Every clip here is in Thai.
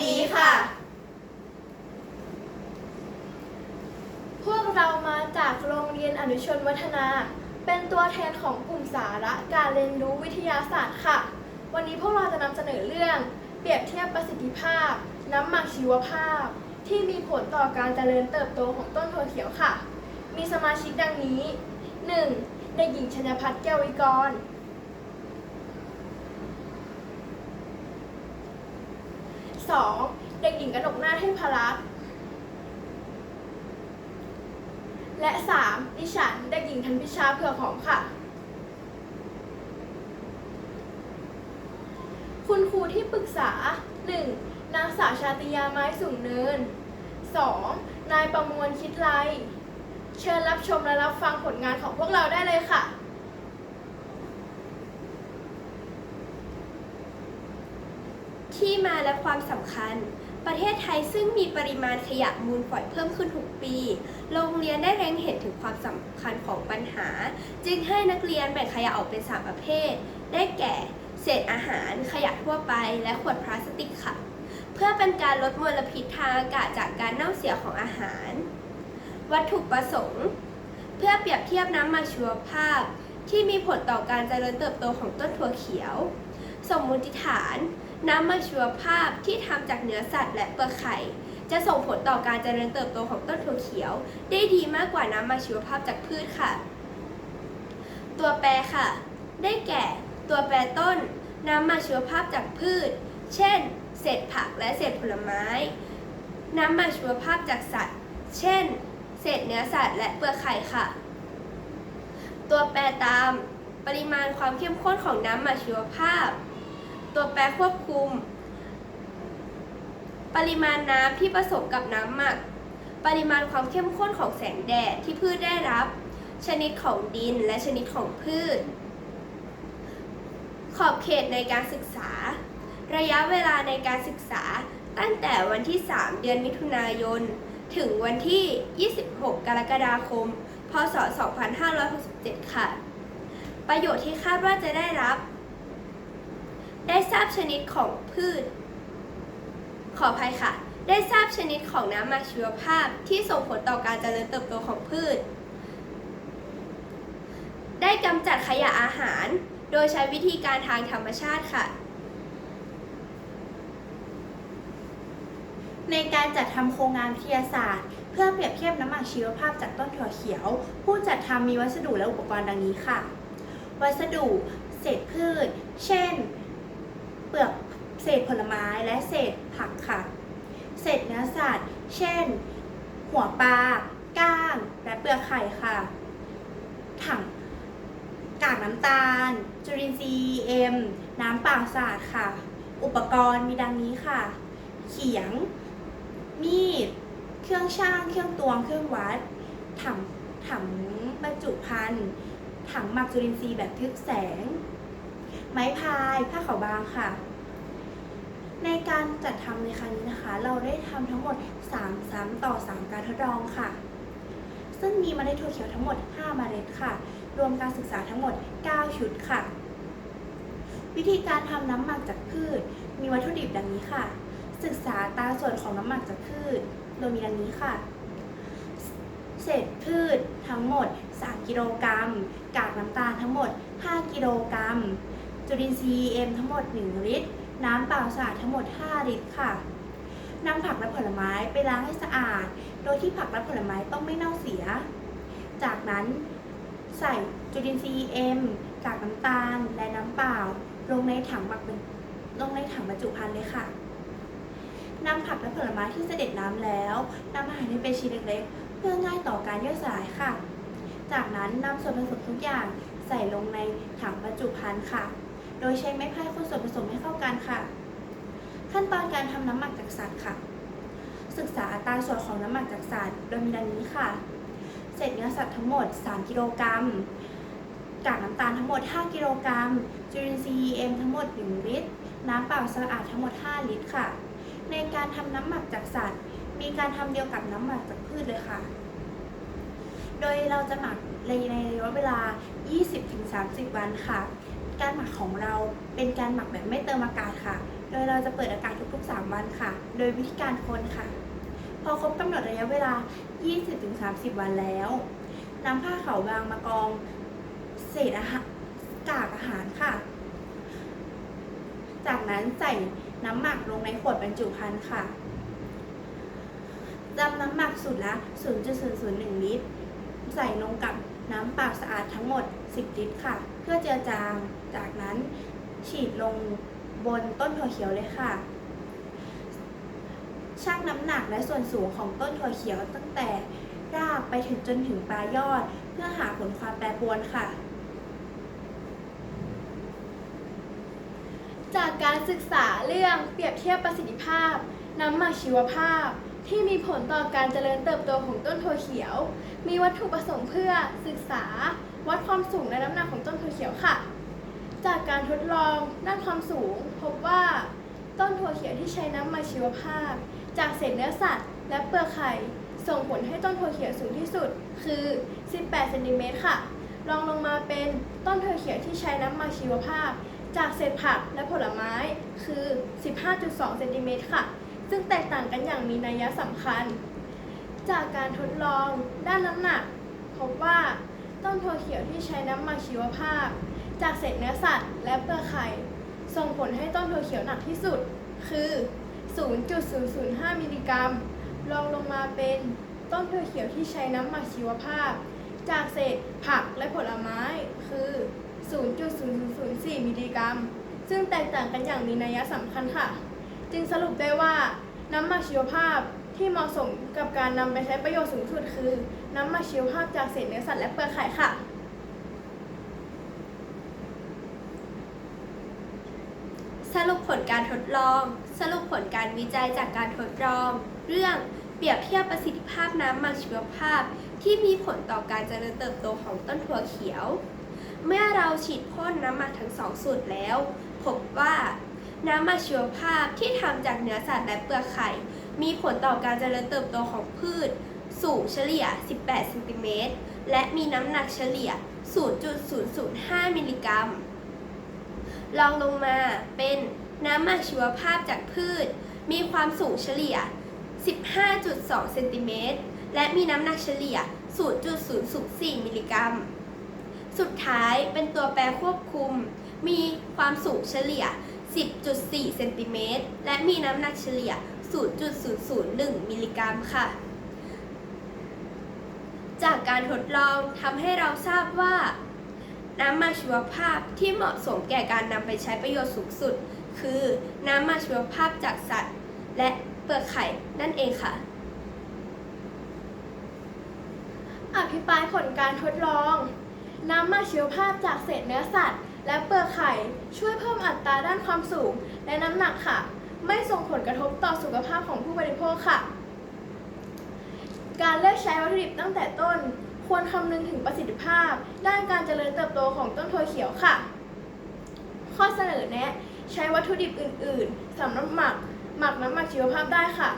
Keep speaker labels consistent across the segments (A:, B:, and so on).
A: ดีค่ะ
B: พวกเรามาจากโรงเรียนอนุชนวัฒนา เป็นตัวแทนของกลุ่มสาระการเรียนรู้วิทยาศาสตร์ค่ะ วันนี้พวกเราจะนำเสนอเรื่อง เปรียบเทียบประสิทธิภาพ น้ำหมักชีวภาพ ที่มีผลต่อการเจริญเติบโตของต้นถั่วเขียวค่ะ มีสมาชิกดังนี้ 1. เด็กหญิงชนพัฒน์แก้ววิกร 2. เด็กหญิงกนกนาถเทพรักษ์และ 3. ดิฉันเด็กหญิงธันพิชาเผือกหอมค่ะ คุณครูที่ปรึกษา 1. นางสาวชาติยาไม้สูงเนิน 2. นายประมวลคิดไร เชิญรับชมและรับฟังผลงานของพวกเราได้เลยค่ะ
C: ที่มาและความสำคัญ ประเทศไทยซึ่งมีปริมาณขยะมูลฝอยเพิ่มขึ้นทุกปี โรงเรียนได้เล็งเห็นถึงความสำคัญของปัญหา จึงให้นักเรียนแบ่งขยะออกเป็น 3 ประเภท ได้แก่ เศษอาหาร ขยะทั่วไป และขวดพลาสติกค่ะ เพื่อเป็นการลดมลพิษทางอากาศจากการเน่าเสียของอาหาร วัตถุประสงค์ เพื่อเปรียบเทียบน้ำมักชีวภาพ ที่มีผลต่อการเจริญเติบโตของต้นถั่วเขียว สมมติฐาน น้ำมักชีวภาพที่ทำจากเนื้อสัตว์และเปลือกไข่ จะส่งผลต่อการเจริญเติบโตของต้นถั่วเขียว ได้ดีมากกว่าน้ำมักชีวภาพจากพืชค่ะ ตัวแปรค่ะ ได้แก่ตัวแปรต้น น้ำมักชีวภาพจากพืช เช่น เศษผักและเศษผลไม้ น้ำมักชีวภาพจากสัตว์ เช่น เศษเนื้อสัตว์และเปลือกไข่ค่ะ ตัวแปรตาม ปริมาณความเข้มข้นของน้ำมักชีวภาพ แปรควบคุม ปริมาณน้ำที่ผสมกับน้ำหมัก ปริมาณความเข้มข้นของแสงแดดที่พืชได้รับ ชนิดของดินและชนิดของพืช ขอบเขตในการศึกษา ระยะเวลาในการศึกษาตั้งแต่วันที่ 3 เดือนมิถุนายน ถึงวันที่ 26 กรกฎาคม พศ 2567 ค่ะ ประโยชน์ที่คาดว่าจะได้รับ ได้ทราบชนิดของพืช ขออภัยค่ะ ได้ทราบชนิดของน้ำมักชีวภาพที่ส่งผลต่อการเจริญเติบโตของพืช ได้กำจัดขยะอาหาร โดยใช้วิธีการทางธรรมชาติค่ะ
A: ในการจัดทำโครงงานวิทยาศาสตร์ เพื่อเปรียบเทียบน้ำหมักชีวภาพจากต้นถั่วเขียว ผู้จัดทำมีวัสดุและอุปกรณ์ดังนี้ค่ะ วัสดุเศษพืช เช่น เปลือกเศษผลไม้และเศษผักค่ะ เศษเนื้อสัตว์ เช่น หัวปลา ก้าง และเปลือกไข่ค่ะ ถังกากน้ำตาล จุลินทรีย์เอ็มน้ำเปล่าสะอาดค่ะ อุปกรณ์มีดังนี้ค่ะ เขียง มีด เครื่องช่าง เครื่องตวง เครื่องวัด ถัง ถังบรรจุภัณฑ์ ถังหมักจุลินทรีย์แบบทึบแสง ไม้พายผ้าขาวบางค่ะ ในการจัดทำในครั้งนี้นะคะ เราได้ทำทั้งหมด3ซ้ำต่อ 3 การทดลองค่ะ ซึ่งมีเมล็ดถั่วเขียวทั้งหมด 5 เมล็ดค่ะ รวมการศึกษาทั้งหมด 9 ชุดค่ะ วิธีการทำน้ำหมักจากพืช มีวัตถุดิบดังนี้ค่ะ ศึกษาตาส่วนของน้ำหมักจากพืช โดยมีดังนี้ค่ะเศษพืชทั้งหมด 3 กิโลกรัม กากน้ำตาลทั้งหมด 5 กิโลกรัม จุลินทรีย์เอ็มทั้งหมด 1 ลิตร น้ำเปล่าสะอาดทั้งหมด 5 ลิตรค่ะนำผักและผลไม้ไปล้างให้สะอาด โดยที่ผักและผลไม้ต้องไม่เน่าเสีย จากนั้นใส่จุลินทรีย์เอ็มกากน้ำตาลและน้ำเปล่า ลงในถังหมักเป็นลงในถังบรรจุภัณฑ์เลยค่ะนำผักและผลไม้ที่เสด็จน้ำแล้วนำมาหั่นให้เป็นชิ้นเล็กๆ เพื่อง่ายต่อการย่อยสลายค่ะ จากนั้นนำส่วนผสมทุกอย่างใส่ลงในถังบรรจุภัณฑ์ค่ะ โดยใช้ไม้พายคนส่วนผสมให้เข้ากันค่ะ ขั้นตอนการทำน้ำหมักจากสัตว์ค่ะ ศึกษาอัตราส่วนของน้ำหมักจากสัตว์โดยมีดังนี้ค่ะ เศษเนื้อสัตว์ทั้งหมด 3 กิโลกรัมกากน้ำตาลทั้งหมด 5 กิโลกรัม จุลินทรีย์เอ็มทั้งหมด 1 ลิตร น้ำเปล่าสะอาดทั้งหมด 5 ลิตรค่ะ ในการทำน้ำหมักจากสัตว์ มีการทำเดียวกับน้ำหมักจากพืชเลยค่ะ โดยเราจะหมักในระยะเวลา 20-30 วันค่ะ การหมักของเราเป็นการหมักแบบไม่เติมอากาศค่ะ โดยเราจะเปิดอากาศทุกๆ 3 วันค่ะ โดยวิธีการคนค่ะ พอครบกำหนดระยะเวลา 20-30 วันแล้วนำผ้าขาวบางมากองเศษอาหารกากอาหารค่ะ จากนั้นใส่น้ำหมักลงในขวดบรรจุภัณฑ์ค่ะจำน้ำหมักสูตรละ 0.001 ลิตร ใส่ลงกับ ทั้งหมด 10 ลิตรค่ะ เพื่อเจือจาง จากนั้นฉีดลงบนต้นถั่วเขียวเลยค่ะ ชั่งน้ำหนักและส่วนสูงของต้นถั่วเขียวตั้งแต่รากไปถึงจนถึงปลายยอด เพื่อหาผลความแปรปรวนค่ะ
B: จากการศึกษาเรื่องเปรียบเทียบประสิทธิภาพ น้ำหมักชีวภาพที่มีผลต่อการเจริญเติบโตของต้นถั่วเขียว มีวัตถุประสงค์เพื่อศึกษา วัดความสูงและน้ำหนักของต้นถั่วเขียวค่ะ จากการทดลองด้านความสูง พบว่าต้นถั่วเขียวที่ใช้น้ำมักชีวภาพ จากเศษเนื้อสัตว์ และเปลือกไข่ส่งผลให้ต้นถั่วเขียวสูงที่สุด คือ 18เซนติเมตรค่ะรองลงมาเป็นต้นถั่วเขียวที่ใช้น้ำมักชีวภาพ จากเศษผักและผลไม้คือ 15.2เซนติเมตรค่ะ ซึ่งแตกต่างกันอย่างมีนัยสำคัญ จากการทดลองด้านน้ำหนัก พบว่า ต้นถั่วเขียวที่ใช้น้ำมักชีวภาพ จากเศษเนื้อสัตว์ และเปลือกไข่ ส่งผลให้ต้นถั่วเขียวหนักที่สุด คือ 0.005 มิลลิกรัมรองลงมาเป็นต้นถั่วเขียวที่ใช้น้ำมักชีวภาพ จากเศษผักและผลไม้ คือ0.004 มิลลิกรัม ซึ่งแตกต่างกันอย่างมีนัยสำคัญค่ะ จึงสรุปได้ว่าน้ำมักชีวภาพ ที่เหมาะสมกับการนำไปใช้ประโยชน์สูงสุดคือ น้ำมักชีวภาพจากเศษเนื้อสัตว์และเปลือกไข่ค่ะ
C: สรุปผลการทดลอง สรุปผลการวิจัยจากการทดลอง เรื่องเปรียบเทียบประสิทธิภาพน้ำมักชีวภาพ ที่มีผลต่อการเจริญเติบโตของต้นถั่วเขียว เมื่อเราฉีดพ่นน้ำหมักทั้งสองสูตรแล้ว พบว่าน้ำมักชีวภาพที่ทำจากเนื้อสัตว์และเปลือกไข่ มีผลต่อการเจริญเติบโตของพืช สูงเฉลี่ย 18เซนติเมตร และมีน้ำหนักเฉลี่ย 0.005 มิลลิกรัมรองลงมาเป็นน้ำหมักชีวภาพจากพืช มีความสูงเฉลี่ย 15.2เซนติเมตร และมีน้ำหนักเฉลี่ย 0.004 มิลลิกรัม สุดท้ายเป็นตัวแปรควบคุม มีความสูงเฉลี่ย 10.4 เซนติเมตร และมีน้ำหนักเฉลี่ย 0.001 มิลลิกรัมค่ะ จากการทดลองทำให้เราทราบว่า น้ำมักชีวภาพที่เหมาะสมแก่การนำไปใช้ประโยชน์สูงสุด คือน้ำมักชีวภาพจากสัตว์ และเปลือกไข่นั่นเองค่ะ
B: อภิปรายผลการทดลอง น้ำมักชีวภาพจากเศษเนื้อสัตว์ และเปลือกไข่ช่วยเพิ่มอัตราด้านความสูงและน้ำหนักค่ะ ไม่ส่งผลกระทบต่อสุขภาพของผู้บริโภคค่ะ การเลือกใช้วัตถุดิบตั้งแต่ต้น ควรคำนึงถึงประสิทธิภาพ ด้านการเจริญเติบโตของต้นถั่วเขียวค่ะ ข้อเสนอแนะ ใช้วัตถุดิบอื่น ๆสำหรับหมัก หมักน้ำหมักชีวภาพได้ค่ะ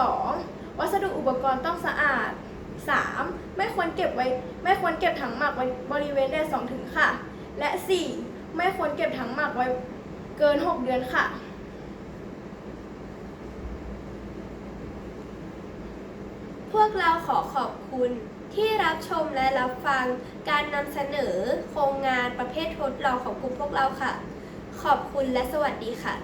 B: 2. วัสดุอุปกรณ์ต้องสะอาด 3. ไม่ควรเก็บไว้ไม่ควรเก็บถังหมักไว้บริเวณแดด2ถึงค่ะ และ 4. ไม่ควรเก็บถังหมักไว้เกิน 6 เดือนค่ะ
C: พวกเราขอขอบคุณที่รับชมและรับฟังการนำเสนอโครงงานประเภททดลองของกลุ่มพวกเราค่ะ ขอบคุณและสวัสดีค่ะ